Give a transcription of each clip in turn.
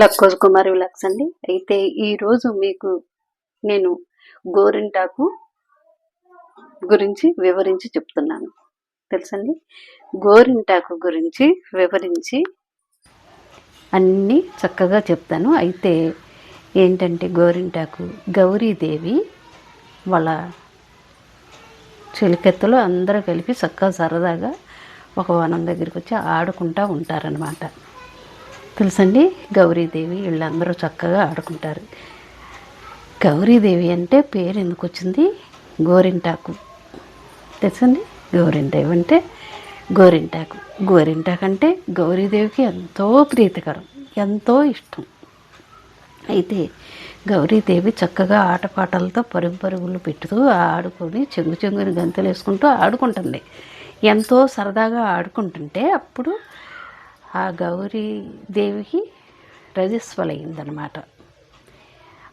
లక్కోజ్ కుమారి విలాక్స్ అండి. అయితే ఈరోజు మీకు నేను గోరింటాకు గురించి వివరించి చెప్తున్నాను. తెలుసండి? గోరింటాకు గురించి వివరించి అన్నీ చక్కగా చెప్తాను. అయితే ఏంటంటే గోరింటాకు గౌరీదేవి వాళ్ళ చెలికెత్తలు అందరూ కలిపి చక్కగా సరదాగా ఒక వనం దగ్గరికి వచ్చి ఆడుకుంటూ ఉంటారనమాట తెలుసండి? గౌరీదేవి వీళ్ళందరూ చక్కగా ఆడుకుంటారు. గౌరీదేవి అంటే పేరు ఎందుకు వచ్చింది? గోరింటాకు. తెలుసండి? గౌరీదేవి అంటే గోరింటాకు. గోరింటాకు అంటే గౌరీదేవికి ఎంతో ప్రీతికరం ఎంతో ఇష్టం. అయితే గౌరీదేవి చక్కగా ఆటపాటలతో పరుగు పరుగులు పెట్టుతూ ఆడుకొని చెంగు చెంగుని గంతులు వేసుకుంటూ ఆడుకుంటుంది. ఎంతో సరదాగా ఆడుకుంటుంటే అప్పుడు ఆ గౌరీ దేవికి రజస్వలైందనమాట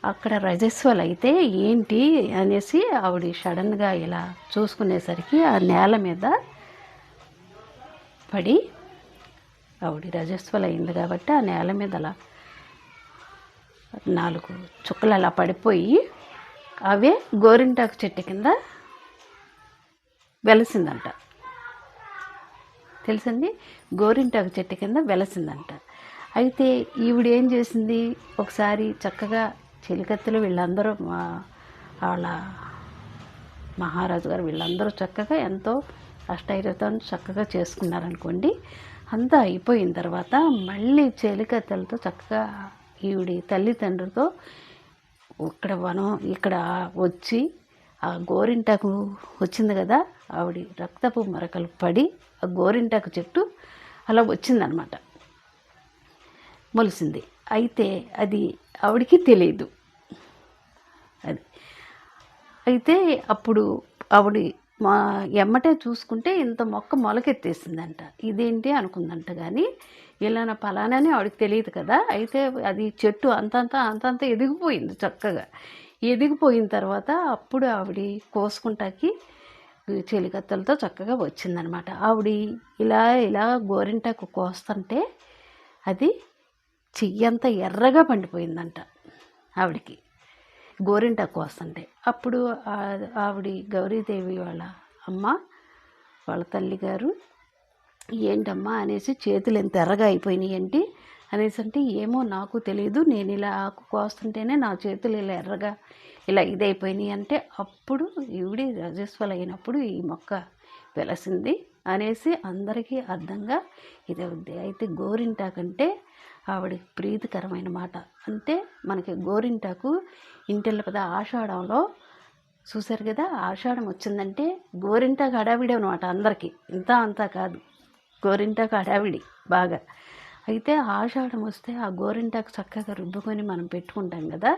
అక్కడ రజస్వలు అయితే ఏంటి అనేసి ఆవిడ సడన్గా ఇలా చూసుకునేసరికి ఆ నేల మీద పడి ఆవిడ రజస్వలు అయింది కాబట్టి ఆ నేల మీద అలా నాలుగు చుక్కలు అలా పడిపోయి అవే గోరింటాకు చెట్టు కింద వెలసిందంట. తెలుసండి గోరింటాకు చెట్టు కింద వెలసిందంట. అయితే ఈవిడ ఏం చేసింది? ఒకసారి చక్కగా చిలికత్తెలు వీళ్ళందరూ మా వాళ్ళ మహారాజు గారు వీళ్ళందరూ చక్కగా ఎంతో అష్టైరతాన్ని చక్కగా చేసుకున్నారనుకోండి. అంతా అయిపోయిన తర్వాత మళ్ళీ చెలికత్తెలతో చక్కగా ఈవిడి తల్లిదండ్రులతో ఇక్కడ వనం ఇక్కడ వచ్చి ఆ గోరింటాకు వచ్చింది కదా ఆవిడ రక్తపు మరకలు పడి ఆ గోరింటాకు చెట్టు అలా వచ్చిందనమాట. మొలిసింది. అయితే అది ఆవిడికి తెలియదు. అది. అయితే అప్పుడు ఆవిడ మా ఎమ్మటే చూసుకుంటే ఇంత మొక్క మొలకెత్తేసిందంట. ఇదేంటి అనుకుందంట కానీ ఇలా అని ఆవిడకి తెలియదు కదా. అయితే అది చెట్టు అంతంత అంతంత ఎదిగిపోయింది చక్కగా. ఎదిగిపోయిన తర్వాత అప్పుడు ఆవిడ కోసుకుంటాకి చెలికత్తలతో చక్కగా వచ్చిందనమాట. ఆవిడ ఇలా ఇలా గోరింటాకు కోస్తుంటే అది చెయ్యంతా ఎర్రగా పండిపోయిందంట ఆవిడికి. గోరింటాకు కోస్తుంటే. అప్పుడు ఆవిడ గౌరీదేవి వాళ్ళ అమ్మ వాళ్ళ తల్లిగారు ఏంటమ్మా అనేసి చేతులు ఎంత ఎర్రగా అయిపోయినాయి అనేసి అంటే ఏమో నాకు తెలియదు నేను ఇలా ఆకు కోస్తుంటేనే నా చేతులు ఇలా ఎర్రగా ఇలా ఇదైపోయినాయి. అంటే అప్పుడు ఈవిడి రజస్వల్ అయినప్పుడు ఈ మొక్క వెలసింది అనేసి అందరికీ అర్థంగా ఇది అవుద్ది అయితే గోరింటాకంటే ఆవిడకి ప్రీతికరమైన మాట. అంటే మనకి గోరింటాకు ఇంటిల్ల కదా ఆషాఢంలో చూశారు కదా ఆషాఢం వచ్చిందంటే గోరింటాకు హడావిడి అనమాట అందరికీ. ఇంత అంతా కాదు. గోరింటాకు హడావిడి బాగా. అయితే ఆషాఢం వస్తే ఆ గోరింటాకు చక్కగా రుబ్బుకొని మనం పెట్టుకుంటాం కదా.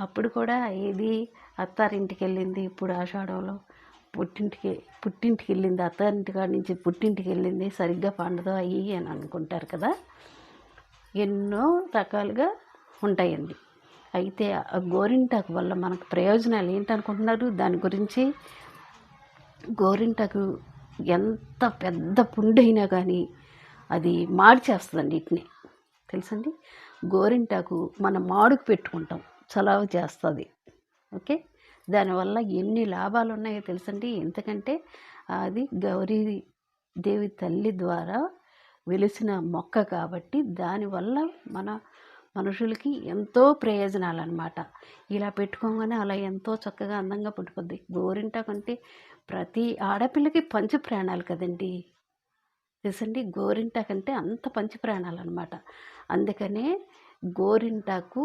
అప్పుడు కూడా ఏది అత్తారింటికి వెళ్ళింది ఇప్పుడు ఆషాఢంలో? పుట్టింటికి పుట్టింటికి వెళ్ళింది అత్తారింటి కాడి నుంచి పుట్టింటికి వెళ్ళింది సరిగ్గా పండదో అయ్యి అని అనుకుంటారు కదా. ఎన్నో రకాలుగా ఉంటాయండి. అయితే ఆ గోరింటాకు వల్ల మనకు ప్రయోజనాలు ఏంటనుకుంటున్నారు? దాని గురించి గోరింటాకు ఎంత పెద్ద పుండైనా కానీ అది మార్చేస్తుందండి వీటిని. తెలుసండి? గోరింటాకు మనం మాడుకు పెట్టుకుంటాం. చలవ చేస్తుంది. ఓకే? దానివల్ల ఎన్ని లాభాలు ఉన్నాయో తెలుసండి? ఎందుకంటే అది గౌరీ దేవి తల్లి ద్వారా వెలిసిన మొక్క కాబట్టి దానివల్ల మన మనుషులకి ఎంతో ప్రయోజనాలు అనమాట ఇలా పెట్టుకోగానే అలా ఎంతో చక్కగా అందంగా పుట్టుకొద్ది. గోరింటాకంటే ప్రతి ఆడపిల్లకి పంచ ప్రాణాలు కదండి. తెలుసండి గోరింటాకంటే అంత పంచి ప్రాణాలు అనమాట అందుకనే గోరింటాకు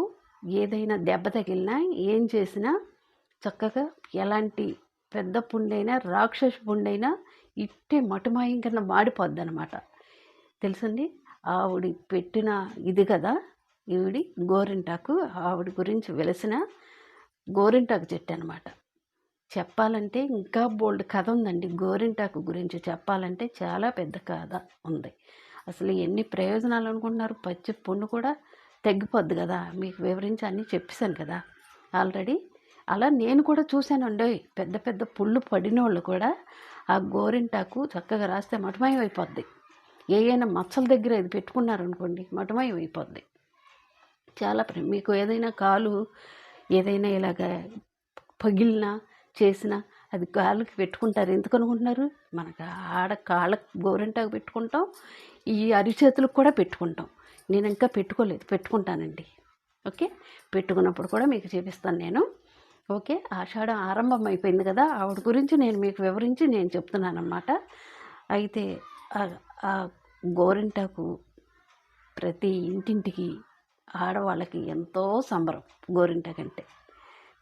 ఏదైనా దెబ్బ తగిలినా ఏం చేసినా చక్కగా ఎలాంటి పెద్ద పుండైనా రాక్షస పుండైనా ఇట్టే మటుమాయం కన్నా మాడిపోద్ది అనమాట తెలుసండి? ఆవిడ పెట్టిన ఇది కదా? ఈవిడి గోరింటాకు ఆవిడ గురించి వెలిసిన గోరింటాకు చెట్టు అనమాట చెప్పాలంటే ఇంకా బోల్డ్ కథ ఉందండి. గోరింటాకు గురించి చెప్పాలంటే చాలా పెద్ద కథ ఉంది. అసలు ఎన్ని ప్రయోజనాలు అనుకుంటున్నారు? పచ్చి పుండు కూడా తగ్గిపోద్ది కదా. మీకు వివరించి అన్నీ చెప్పేశాను కదా. ఆల్రెడీ అలా నేను కూడా చూశానండి. పెద్ద పెద్ద పుళ్ళు పడిన వాళ్ళు కూడా ఆ గోరింటాకు చక్కగా రాస్తే మటమయం అయిపోద్ది ఏవైనా మచ్చల దగ్గర ఇది పెట్టుకున్నారనుకోండి మటమయం అయిపోద్ది చాలా ప్ర మీకు ఏదైనా కాలు ఏదైనా ఇలాగ పగిలినా చేసినా అది కాళ్ళకి పెట్టుకుంటారు. ఎందుకు అనుకుంటున్నారు మనకు ఆడ కాళ్ళకు గోరింటాకు పెట్టుకుంటాం. ఈ అరిచేతులకు కూడా పెట్టుకుంటాం. నేను ఇంకా పెట్టుకోలేదు. పెట్టుకుంటానండి. ఓకే? పెట్టుకున్నప్పుడు కూడా మీకు చూపిస్తాను నేను. ఓకే? ఆషాఢం ఆరంభం అయిపోయింది కదా? ఆవిడ గురించి నేను మీకు వివరించి నేను చెప్తున్నాను అనమాట అయితే ఆ- ఆ గోరింటాకు ప్రతి ఇంటింటికి ఆడవాళ్ళకి ఎంతో సంబరం గోరింటాకంటే.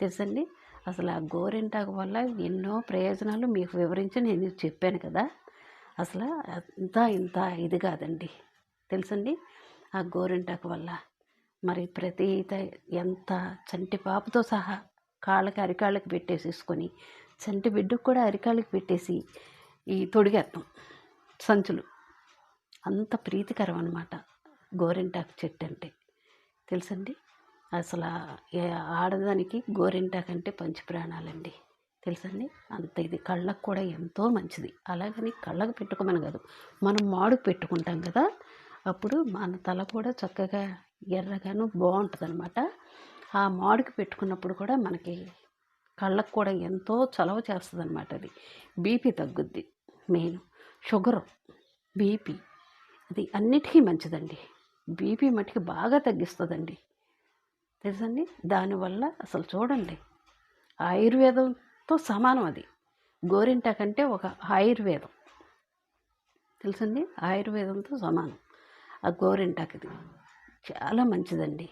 తెలుసండి? అసలు ఆ గోరింటాకు వల్ల ఎన్నో ప్రయోజనాలు మీకు వివరించి నేను చెప్పాను కదా. అసలు అంతా ఇంత ఇది కాదండి. తెలుసండి? ఆ గోరింటాకు వల్ల మరి ప్రతి ఎంత చంటి పాపతో సహా కాళ్ళకి అరికాళ్ళకి పెట్టేసేసుకొని చంటి బిడ్డకు కూడా అరికాళ్ళకి పెట్టేసి ఈ తొడిగేస్తాం సంచులు. అంత ప్రీతికరం అనమాట గోరింటాకు చెట్టు అంటే. తెలుసండి? అసలు ఆడదానికి గోరింటాకు కంటే పంచి ప్రాణాలండి. తెలుసండి? అంత ఇది కళ్ళకు కూడా ఎంతో మంచిది. అలాగని కళ్ళకు పెట్టుకోమని కాదు మనం మాడుకు పెట్టుకుంటాం కదా అప్పుడు మన తల కూడా చక్కగా ఎర్రగాను బాగుంటుంది అనమాట ఆ మాడుకు పెట్టుకున్నప్పుడు కూడా మనకి కళ్ళకు కూడా ఎంతో చలవ చేస్తుంది అనమాట అది. బీపీ తగ్గుద్ది మెయిన్. షుగరు బీపీ అది అన్నిటికీ మంచిదండి. బీపీ మట్టికి బాగా తగ్గిస్తుందండి. తెలుసండి? దానివల్ల అసలు చూడండి ఆయుర్వేదంతో సమానం అది. గోరింట కంటే ఒక ఆయుర్వేదం. తెలుసండి? ఆయుర్వేదంతో సమానం. ఆ గోరింటాకుది చాలా మంచిదండి.